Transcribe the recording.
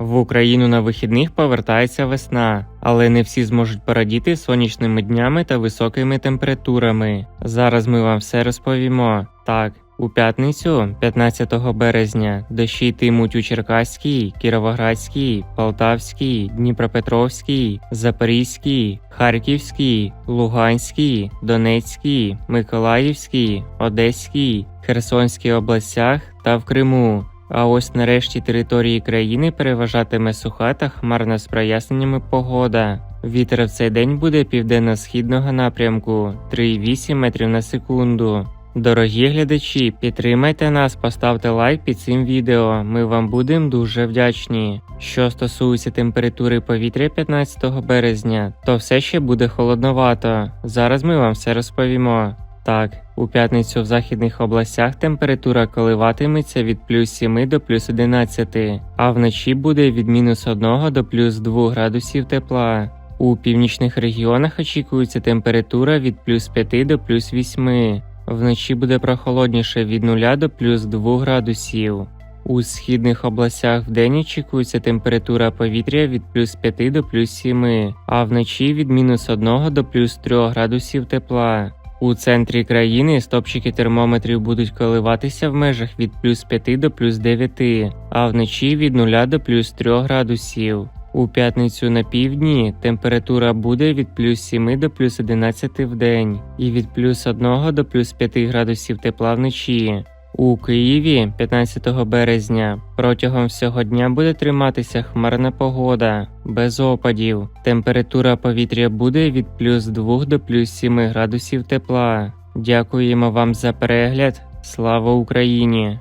В Україну на вихідних повертається весна, але не всі зможуть порадіти сонячними днями та високими температурами. Зараз ми вам все розповімо. Так, у п'ятницю, 15 березня, дощі йтимуть у Черкаській, Кіровоградській, Полтавській, Дніпропетровській, Запорізькій, Харківській, Луганській, Донецькій, Миколаївській, Одеській, Херсонській областях та в Криму. А ось нарешті території країни переважатиме суха та хмарна з проясненнями погода. Вітер в цей день буде південно-східного напрямку 3,8 метрів на секунду. Дорогі глядачі, підтримайте нас, поставте лайк під цим відео. Ми вам будемо дуже вдячні. Що стосується температури повітря 15 березня, то все ще буде холодновато. Зараз ми вам все розповімо. Так, у п'ятницю в західних областях температура коливатиметься від плюс 7 до плюс 11, а вночі буде від мінус 1 до плюс 2 градусів тепла. У північних регіонах очікується температура від плюс 5 до плюс 8. Вночі буде прохолодніше від 0 до плюс 2 градусів. У східних областях вдень очікується температура повітря від плюс 5 до плюс 7, а вночі від мінус 1 до плюс 3 градусів тепла. У центрі країни стопчики термометрів будуть коливатися в межах від плюс 5 до плюс 9, а вночі від 0 до плюс 3 градусів. У п'ятницю на півдні температура буде від плюс 7 до плюс 11 в день і від плюс 1 до плюс 5 градусів тепла вночі. У Києві 15 березня протягом всього дня буде триматися хмарна погода без опадів. Температура повітря буде від плюс 2 до плюс 7 градусів тепла. Дякуємо вам за перегляд. Слава Україні!